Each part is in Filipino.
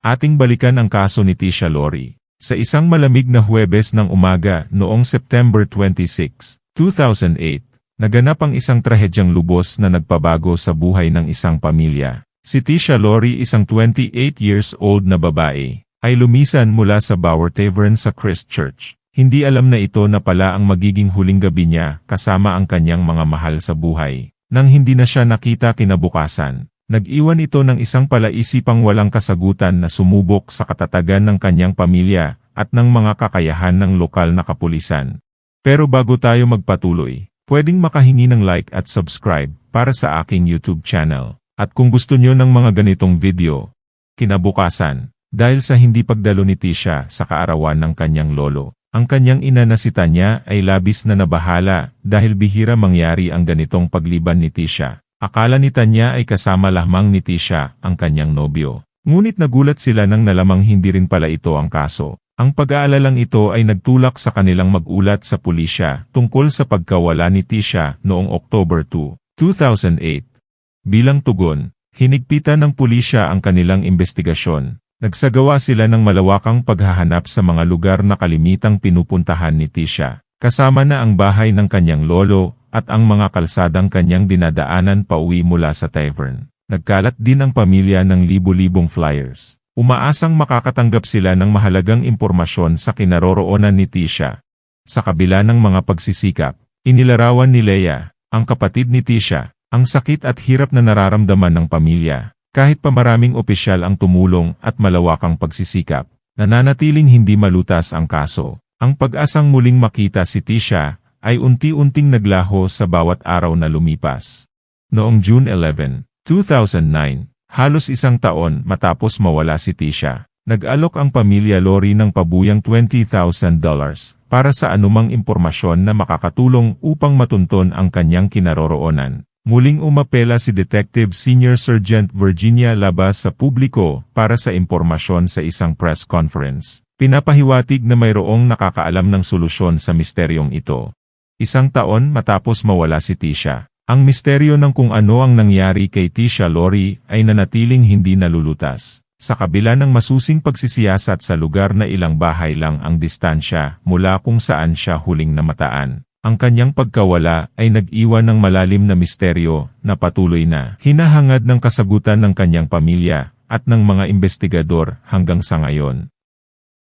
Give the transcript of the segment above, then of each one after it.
Ating balikan ang kaso ni Tisha Lori. Sa isang malamig na Huwebes ng umaga noong September 26, 2008, naganap ang isang trahedyang lubos na nagpabago sa buhay ng isang pamilya. Si Tisha Lori isang 28 years old na babae, ay lumisan mula sa Bauer Tavern sa Christchurch. Hindi alam na ito na pala ang magiging huling gabi niya kasama ang kanyang mga mahal sa buhay. Nang hindi na siya nakita kinabukasan, nag-iwan ito ng isang palaisipang walang kasagutan na sumubok sa katatagan ng kanyang pamilya at ng mga kakayahan ng lokal na kapulisan. Pero bago tayo magpatuloy, pwedeng makahingi ng like at subscribe para sa aking YouTube channel. At kung gusto nyo ng mga ganitong video, kinabukasan, dahil sa hindi pagdalo ni Tisha sa kaarawan ng kanyang lolo, ang kanyang ina na si Tanya ay labis na nabahala dahil bihira mangyari ang ganitong pagliban ni Tisha. Akala ni Tanya ay kasama lamang ni Tisha ang kanyang nobyo. Ngunit nagulat sila nang nalamang hindi rin pala ito ang kaso. Ang pag-aalalang ito ay nagtulak sa kanilang mag-ulat sa pulisya tungkol sa pagkawala ni Tisha noong October 2, 2008. Bilang tugon, hinigpitan ng pulisya ang kanilang investigasyon Nagsagawa sila ng malawakang paghahanap sa mga lugar na kalimitang pinupuntahan ni Tisha, kasama na ang bahay ng kanyang lolo at ang mga kalsadang kanyang dinadaanan pauwi mula sa tavern. Nagkalat din ang pamilya ng libu-libong flyers. Umaasang makakatanggap sila ng mahalagang impormasyon sa kinaroroonan ni Tisha. Sa kabila ng mga pagsisikap, inilarawan ni Leia, ang kapatid ni Tisha, ang sakit at hirap na nararamdaman ng pamilya. Kahit pa maraming opisyal ang tumulong at malawakang pagsisikap, nananatiling hindi malutas ang kaso. Ang pag-asang muling makita si Tisha ay unti-unting naglaho sa bawat araw na lumipas. Noong June 11, 2009, halos isang taon matapos mawala si Tisha, nag-alok ang pamilya Lori ng pabuyang $20,000 para sa anumang impormasyon na makakatulong upang matunton ang kanyang kinaroroonan. Muling umapela si Detective Senior Sergeant Virginia Labas sa publiko para sa impormasyon sa isang press conference. Pinapahiwatig na mayroong nakakaalam ng solusyon sa misteryong ito. Isang taon matapos mawala si Tisha, ang misteryo ng kung ano ang nangyari kay Tisha Lori ay nanatiling hindi nalulutas. Sa kabila ng masusing pagsisiyasat sa lugar na ilang bahay lang ang distansya mula kung saan siya huling namataan. Ang kanyang pagkawala ay nag-iwan ng malalim na misteryo na patuloy na hinahangad ng kasagutan ng kanyang pamilya at ng mga investigador hanggang sa ngayon.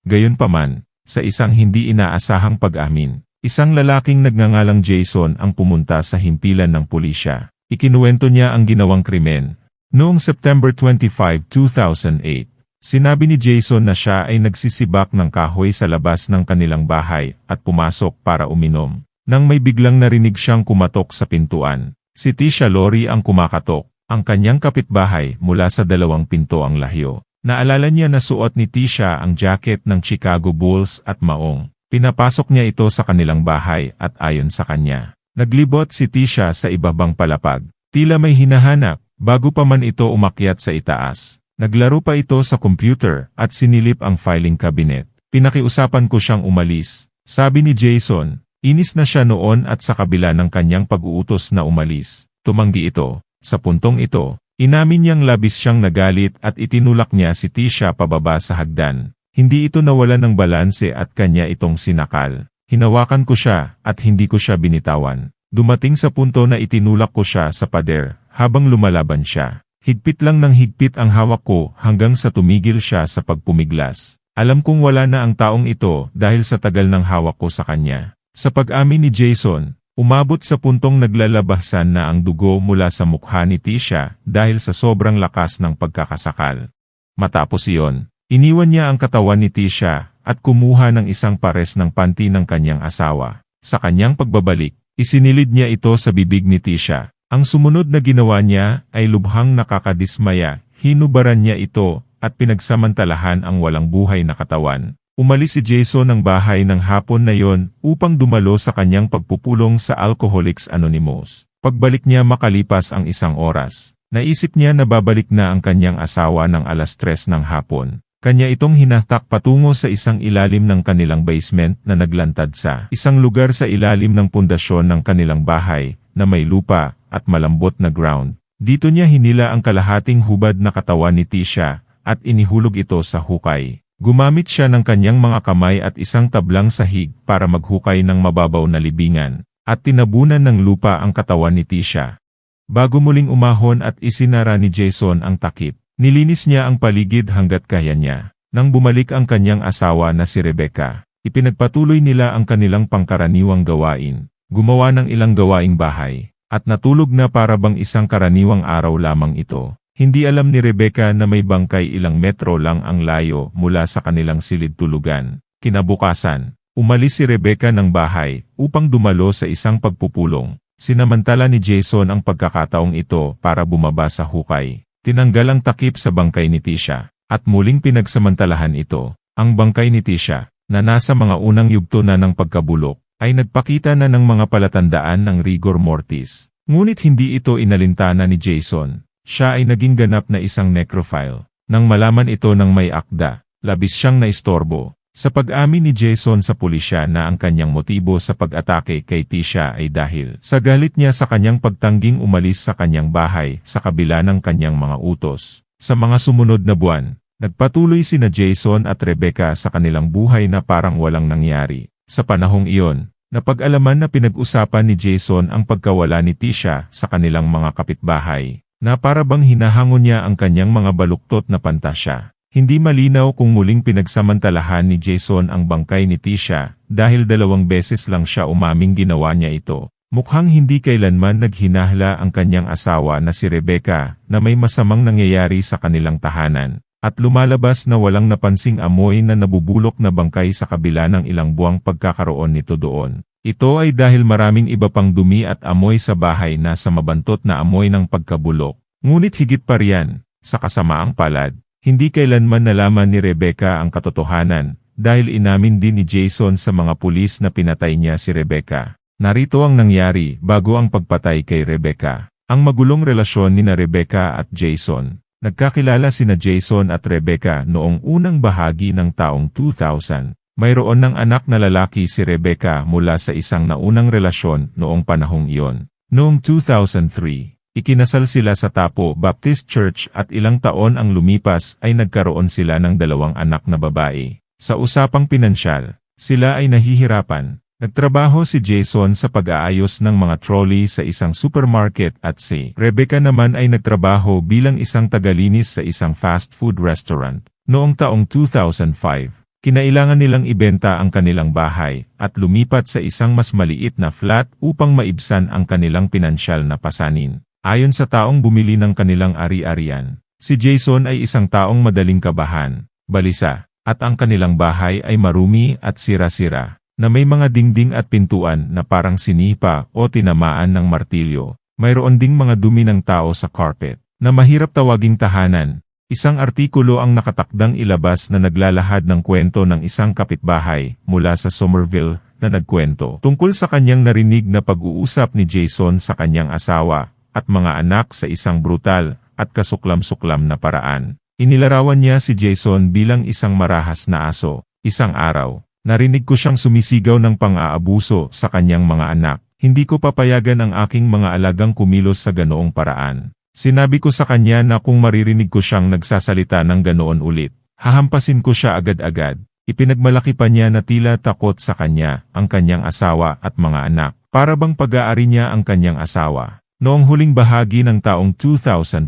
Gayunpaman, sa isang hindi inaasahang pag-amin, isang lalaking nagngangalang Jason ang pumunta sa himpilan ng pulisya. Ikinuwento niya ang ginawang krimen. Noong September 25, 2008, sinabi ni Jason na siya ay nagsisibak ng kahoy sa labas ng kanilang bahay at pumasok para uminom. Nang may biglang narinig siyang kumatok sa pintuan, si Tisha Lori ang kumakatok, ang kanyang kapitbahay mula sa dalawang pinto ang lahyo. Naalala niya na suot ni Tisha ang jacket ng Chicago Bulls at maong. Pinapasok niya ito sa kanilang bahay at ayon sa kanya. Naglibot si Tisha sa ibabang palapag. Tila may hinahanap, bago pa man ito umakyat sa itaas. Naglaro pa ito sa computer at sinilip ang filing cabinet. Pinakiusapan ko siyang umalis. Sabi ni Jason, Inis na siya noon at sa kabila ng kanyang pag-uutos na umalis, tumanggi ito. Sa puntong ito, inamin niyang labis siyang nagalit at itinulak niya si Tisha pababa sa hagdan. Hindi ito nawala ng balanse at kanya itong sinakal. Hinawakan ko siya at hindi ko siya binitawan. Dumating sa punto na itinulak ko siya sa pader habang lumalaban siya. Higpit lang ng higpit ang hawak ko hanggang sa tumigil siya sa pagpumiglas. Alam kong wala na ang taong ito dahil sa tagal ng hawak ko sa kanya. Sa pag-amin ni Jason, umabot sa puntong naglalabasan na ang dugo mula sa mukha ni Tisha dahil sa sobrang lakas ng pagkakasakal. Matapos iyon, iniwan niya ang katawan ni Tisha at kumuha ng isang pares ng panty ng kanyang asawa. Sa kanyang pagbabalik, isinilid niya ito sa bibig ni Tisha. Ang sumunod na ginawa niya ay lubhang nakakadismaya, hinubaran niya ito at pinagsamantalahan ang walang buhay na katawan. Umalis si Jason ng bahay ng hapon na yon upang dumalo sa kanyang pagpupulong sa Alcoholics Anonymous. Pagbalik niya makalipas ang isang oras, naisip niya na babalik na ang kanyang asawa ng alas tres ng hapon. Kanya itong hinatak patungo sa isang ilalim ng kanilang basement na naglantad sa isang lugar sa ilalim ng pundasyon ng kanilang bahay na may lupa at malambot na ground. Dito niya hinila ang kalahating hubad na katawan ni Tisha at inihulog ito sa hukay. Gumamit siya ng kanyang mga kamay at isang tablang sahig para maghukay ng mababaw na libingan, at tinabunan ng lupa ang katawan ni Tisha. Bago muling umahon at isinara ni Jason ang takip, nilinis niya ang paligid hanggat kaya niya. Nang bumalik ang kanyang asawa na si Rebecca, ipinagpatuloy nila ang kanilang pangkaraniwang gawain, gumawa ng ilang gawaing bahay, at natulog na para bang isang karaniwang araw lamang ito. Hindi alam ni Rebecca na may bangkay ilang metro lang ang layo mula sa kanilang silid tulugan. Kinabukasan, umalis si Rebecca ng bahay upang dumalo sa isang pagpupulong. Sinamantala ni Jason ang pagkakataong ito para bumaba sa hukay. Tinanggal ang takip sa bangkay ni Tisha, at muling pinagsamantalahan ito. Ang bangkay ni Tisha, na nasa mga unang yugto na ng pagkabulok, ay nagpakita na ng mga palatandaan ng rigor mortis. Ngunit hindi ito inalintana ni Jason. Siya ay naging ganap na isang necrophile. Nang malaman ito ng may akda, labis siyang naistorbo. Sa pag-amin ni Jason sa pulisya na ang kanyang motibo sa pag-atake kay Tisha ay dahil sa galit niya sa kanyang pagtangging umalis sa kanyang bahay sa kabila ng kanyang mga utos. Sa mga sumunod na buwan, nagpatuloy sina Jason at Rebecca sa kanilang buhay na parang walang nangyari. Sa panahong iyon, napag-alaman na pinag-usapan ni Jason ang pagkawala ni Tisha sa kanilang mga kapitbahay na para bang hinahangon niya ang kanyang mga baluktot na pantasya. Hindi malinaw kung muling pinagsamantalahan ni Jason ang bangkay ni Tisha dahil dalawang beses lang siya umaming ginawa niya ito. Mukhang hindi kailanman naghinahla ang kanyang asawa na si Rebecca na may masamang nangyayari sa kanilang tahanan at lumalabas na walang napansing amoy na nabubulok na bangkay sa kabila ng ilang buwang pagkakaroon nito doon. Ito ay dahil maraming iba pang dumi at amoy sa bahay na sa mabantot na amoy ng pagkabulok. Ngunit higit pa riyan, sa kasamaang palad, hindi kailanman nalaman ni Rebecca ang katotohanan, dahil inamin din ni Jason sa mga pulis na pinatay niya si Rebecca. Narito ang nangyari bago ang pagpatay kay Rebecca. Ang magulong relasyon ni na Rebecca at Jason. Nagkakilala sina Jason at Rebecca noong unang bahagi ng taong 2000. Mayroon ng anak na lalaki si Rebecca mula sa isang naunang relasyon noong panahong iyon. Noong 2003, ikinasal sila sa Tapo Baptist Church at ilang taon ang lumipas ay nagkaroon sila ng dalawang anak na babae. Sa usapang pinansyal, sila ay nahihirapan. Nagtrabaho si Jason sa pag-aayos ng mga trolley sa isang supermarket at si Rebecca naman ay nagtrabaho bilang isang tagalinis sa isang fast food restaurant. Noong taong 2005, Kinailangan nilang ibenta ang kanilang bahay at lumipat sa isang mas maliit na flat upang maibsan ang kanilang pinansyal na pasanin. Ayon sa taong bumili ng kanilang ari-arian, si Jason ay isang taong madaling kabahan, balisa, at ang kanilang bahay ay marumi at sira-sira, na may mga dingding at pintuan na parang sinipa o tinamaan ng martilyo. Mayroon ding mga dumi ng tao sa carpet, na mahirap tawaging tahanan, Isang artikulo ang nakatakdang ilabas na naglalahad ng kwento ng isang kapitbahay mula sa Somerville na nagkwento tungkol sa kanyang narinig na pag-uusap ni Jason sa kanyang asawa at mga anak sa isang brutal at kasuklam-suklam na paraan. Inilarawan niya si Jason bilang isang marahas na aso. Isang araw, narinig ko siyang sumisigaw ng pang-aabuso sa kanyang mga anak. Hindi ko papayagan ang aking mga alagang kumilos sa ganoong paraan. Sinabi ko sa kanya na kung maririnig ko siyang nagsasalita ng ganoon ulit, hahampasin ko siya agad-agad. Ipinagmalaki pa niya na tila takot sa kanya, ang kanyang asawa at mga anak, para bang pag-aari niya ang kanyang asawa. Noong huling bahagi ng taong 2005,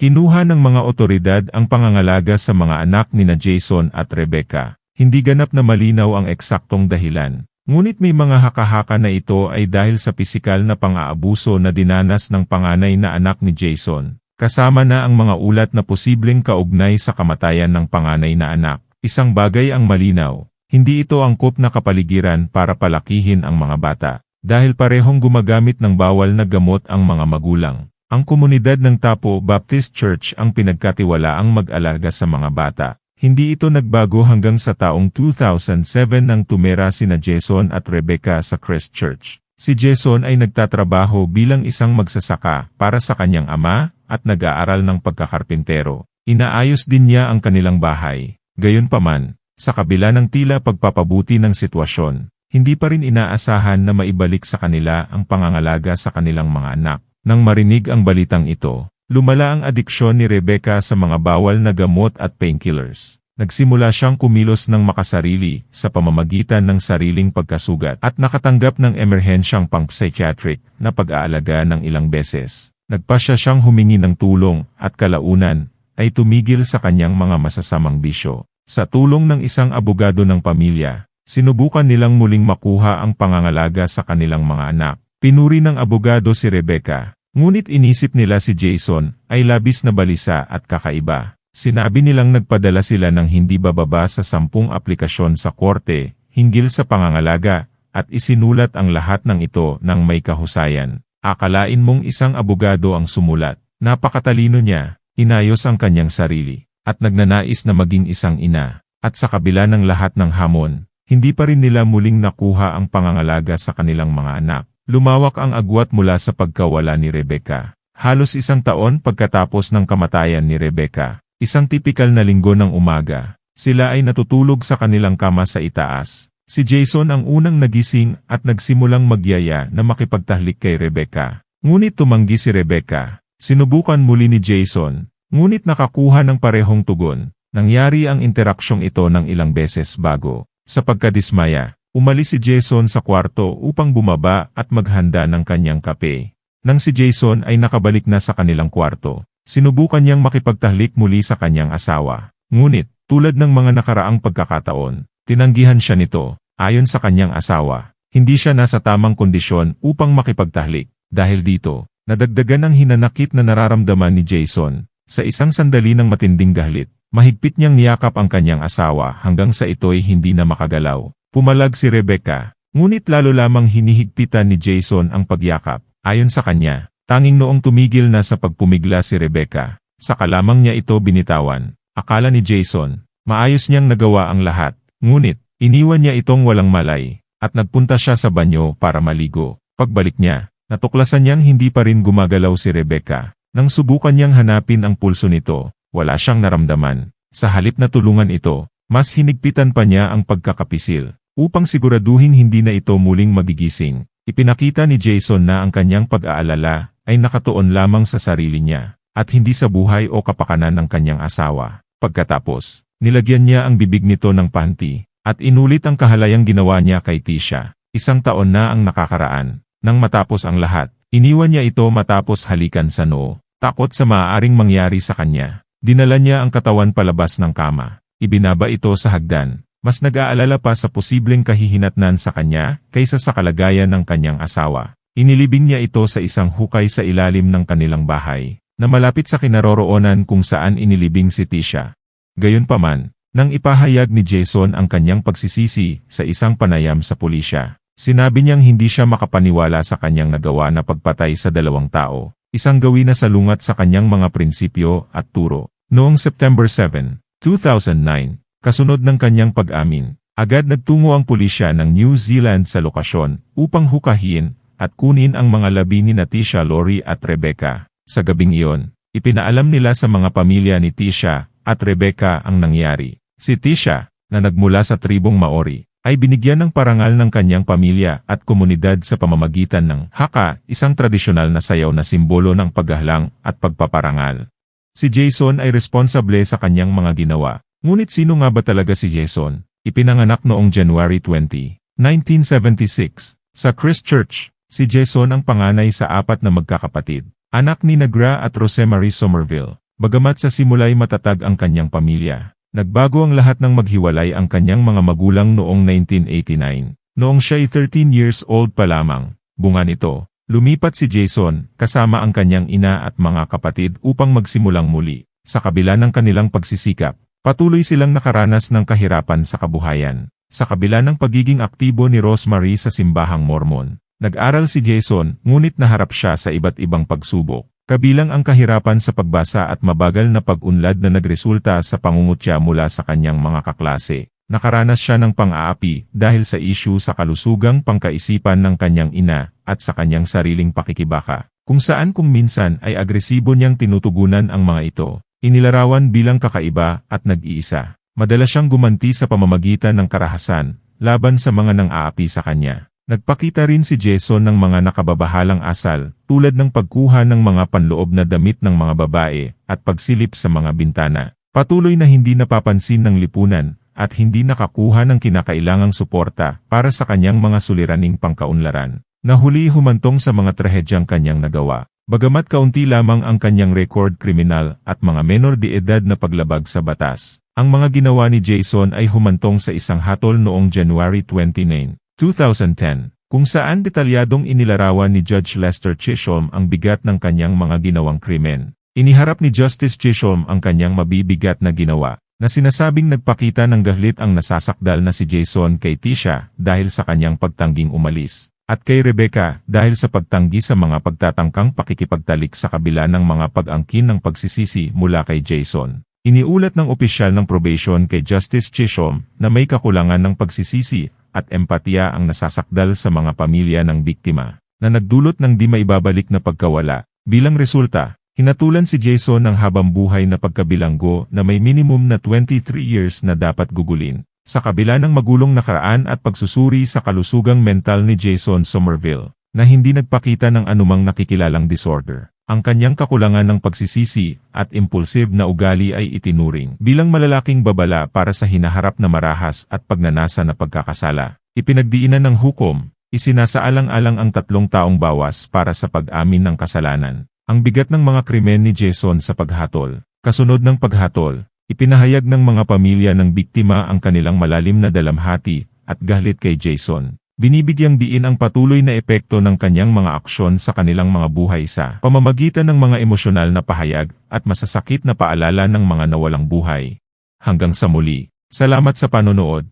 kinuha ng mga otoridad ang pangangalaga sa mga anak ni na Jason at Rebecca. Hindi ganap na malinaw ang eksaktong dahilan. Ngunit may mga hakahaka na ito ay dahil sa pisikal na pang-aabuso na dinanas ng panganay na anak ni Jason, kasama na ang mga ulat na posibleng kaugnay sa kamatayan ng panganay na anak. Isang bagay ang malinaw, hindi ito angkop na kapaligiran para palakihin ang mga bata, dahil parehong gumagamit ng bawal na gamot ang mga magulang. Ang komunidad ng Tapo Baptist Church ang pinagkatiwalaang mag-alaga sa mga bata, hindi ito nagbago hanggang sa taong 2007 nang tumera sina Jason at Rebecca sa Christchurch. Si Jason ay nagtatrabaho bilang isang magsasaka para sa kanyang ama at nag-aaral ng pagkakarpintero. Inaayos din niya ang kanilang bahay. Gayunpaman, sa kabila ng tila pagpapabuti ng sitwasyon, hindi pa rin inaasahan na maibalik sa kanila ang pangangalaga sa kanilang mga anak. Nang marinig ang balitang ito, Lumala ang adiksyon ni Rebecca sa mga bawal na gamot at painkillers. Nagsimula siyang kumilos ng makasarili sa pamamagitan ng sariling pagkasugat at nakatanggap ng emerhensyang pang-psychiatric na pag-aalaga ng ilang beses. Nagpa siya siyang humingi ng tulong at kalaunan ay tumigil sa kanyang mga masasamang bisyo. Sa tulong ng isang abogado ng pamilya, sinubukan nilang muling makuha ang pangangalaga sa kanilang mga anak. Pinuri ng abogado si Rebecca Ngunit inisip nila si Jason ay labis na balisa at kakaiba. Sinabi nilang nagpadala sila ng hindi bababa sa sampung aplikasyon sa korte, hinggil sa pangangalaga, at isinulat ang lahat ng ito ng may kahusayan. Akalain mong isang abogado ang sumulat. Napakatalino niya, inayos ang kanyang sarili, at nagnanais na maging isang ina. At sa kabila ng lahat ng hamon, hindi pa rin nila muling nakuha ang pangangalaga sa kanilang mga anak. Lumawak ang agwat mula sa pagkawala ni Rebecca. Halos isang taon pagkatapos ng kamatayan ni Rebecca, isang tipikal na linggo ng umaga, sila ay natutulog sa kanilang kama sa itaas. Si Jason ang unang nagising at nagsimulang magyaya na makipagtahlik kay Rebecca. Ngunit tumanggi si Rebecca. Sinubukan muli ni Jason, ngunit nakakuha ng parehong tugon. Nangyari ang interaksyong ito ng ilang beses bago. Sa pagkadismaya, Umalis si Jason sa kwarto upang bumaba at maghanda ng kanyang kape. Nang si Jason ay nakabalik na sa kanilang kwarto, sinubukan niyang makipagtahlik muli sa kanyang asawa. Ngunit, tulad ng mga nakaraang pagkakataon, tinanggihan siya nito. Ayon sa kanyang asawa, hindi siya nasa tamang kondisyon upang makipagtahlik. Dahil dito, nadagdagan ang hinanakit na nararamdaman ni Jason. Sa isang sandali ng matinding galit, mahigpit niyang niyakap ang kanyang asawa hanggang sa ito'y hindi na makagalaw. Pumalag si Rebecca, ngunit lalo lamang hinihigpitan ni Jason ang pagyakap. Ayon sa kanya, tanging noong tumigil na sa pagpumigla si Rebecca, saka lamang niya ito binitawan. Akala ni Jason, maayos niyang nagawa ang lahat, ngunit, iniwan niya itong walang malay, at nagpunta siya sa banyo para maligo. Pagbalik niya, natuklasan niyang hindi pa rin gumagalaw si Rebecca. Nang subukan niyang hanapin ang pulso nito, wala siyang naramdaman. Sa halip na tulungan ito, mas hinigpitan pa niya ang pagkakapisil. Upang siguraduhin hindi na ito muling magigising, ipinakita ni Jason na ang kanyang pag-aalala ay nakatuon lamang sa sarili niya, at hindi sa buhay o kapakanan ng kanyang asawa. Pagkatapos, nilagyan niya ang bibig nito ng panty, at inulit ang kahalayang ginawa niya kay Tisha. Isang taon na ang nakakaraan. Nang matapos ang lahat, iniwan niya ito matapos halikan sa noo. Takot sa maaaring mangyari sa kanya. Dinala niya ang katawan palabas ng kama. Ibinaba ito sa hagdan, mas nag-aalala pa sa posibleng kahihinatnan sa kanya kaysa sa kalagayan ng kanyang asawa. Inilibing niya ito sa isang hukay sa ilalim ng kanilang bahay, na malapit sa kinaroroonan kung saan inilibing si Tisha. Gayunpaman, nang ipahayag ni Jason ang kanyang pagsisisi sa isang panayam sa pulisya, sinabi niyang hindi siya makapaniwala sa kanyang nagawa na pagpatay sa dalawang tao, isang gawin na salungat sa kanyang mga prinsipyo at turo. Noong September 7, 2009, Kasunod ng kanyang pag-amin, agad nagtungo ang pulisya ng New Zealand sa lokasyon upang hukahin at kunin ang mga labi ni Natisha Lori at Rebecca. Sa gabing iyon, ipinaalam nila sa mga pamilya ni Tisha at Rebecca ang nangyari. Si Tisha, na nagmula sa tribong Maori, ay binigyan ng parangal ng kanyang pamilya at komunidad sa pamamagitan ng haka, isang tradisyonal na sayaw na simbolo ng paghalang at pagpaparangal. Si Jason ay responsable sa kanyang mga ginawa, Ngunit sino nga ba talaga si Jason? Ipinanganak noong January 20, 1976, sa Christchurch. Si Jason ang panganay sa apat na magkakapatid, anak ni Nagra at Rosemarie Somerville. Bagamat sa simulay matatag ang kanyang pamilya, nagbago ang lahat ng maghiwalay ang kanyang mga magulang noong 1989. Noong siya'y 13 years old pa lamang, bunga nito, lumipat si Jason kasama ang kanyang ina at mga kapatid upang magsimulang muli. Sa kabila ng kanilang pagsisikap, Patuloy silang nakaranas ng kahirapan sa kabuhayan. Sa kabila ng pagiging aktibo ni Rosemary sa simbahang Mormon, nag-aral si Jason ngunit naharap siya sa iba't ibang pagsubok. Kabilang ang kahirapan sa pagbasa at mabagal na pag-unlad na nagresulta sa pangungutya mula sa kanyang mga kaklase. Nakaranas siya ng pang-aapi dahil sa isyu sa kalusugang pangkaisipan ng kanyang ina at sa kanyang sariling pakikibaka, kung saan kung minsan ay agresibo niyang tinutugunan ang mga ito. Inilarawan bilang kakaiba at nag-iisa. Madalas siyang gumanti sa pamamagitan ng karahasan, laban sa mga nang aapi sa kanya. Nagpakita rin si Jason ng mga nakababahalang asal, tulad ng pagkuha ng mga panloob na damit ng mga babae, at pagsilip sa mga bintana. Patuloy na hindi napapansin ng lipunan, at hindi nakakuha ng kinakailangang suporta para sa kanyang mga suliraning pangkaunlaran. Nahuli humantong sa mga trahedyang kanyang nagawa. Bagamat kaunti lamang ang kanyang record kriminal at mga menor de edad na paglabag sa batas, ang mga ginawa ni Jason ay humantong sa isang hatol noong January 29, 2010, kung saan detalyadong inilarawan ni Judge Lester Chisholm ang bigat ng kanyang mga ginawang krimen. Iniharap ni Justice Chisholm ang kanyang mabibigat na ginawa, na sinasabing nagpakita ng gahlit ang nasasakdal na si Jason kay Tisha dahil sa kanyang pagtangging umalis, at kay Rebecca dahil sa pagtanggi sa mga pagtatangkang pakikipagtalik sa kabila ng mga pag-angkin ng pagsisisi mula kay Jason. Iniulat ng opisyal ng probation kay Justice Chisholm na may kakulangan ng pagsisisi at empatiya ang nasasakdal sa mga pamilya ng biktima, na nagdulot ng di maibabalik na pagkawala. Bilang resulta, hinatulan si Jason ng habang buhay na pagkabilanggo na may minimum na 23 years na dapat gugulin. Sa kabila ng magulong nakaraan at pagsusuri sa kalusugang mental ni Jason Somerville, na hindi nagpakita ng anumang nakikilalang disorder. Ang kanyang kakulangan ng pagsisisi at impulsive na ugali ay itinuring bilang malalaking babala para sa hinaharap na marahas at pagnanasa na pagkakasala. Ipinagdiinan ng hukom, isinasaalang-alang ang tatlong taong bawas para sa pag-amin ng kasalanan. Ang bigat ng mga krimen ni Jason sa paghatol. Kasunod ng paghatol, ipinahayag ng mga pamilya ng biktima ang kanilang malalim na dalamhati at galit kay Jason. Binibigyang diin ang patuloy na epekto ng kanyang mga aksyon sa kanilang mga buhay sa pamamagitan ng mga emosyonal na pahayag at masasakit na paalala ng mga nawalang buhay. Hanggang sa muli, salamat sa panonood.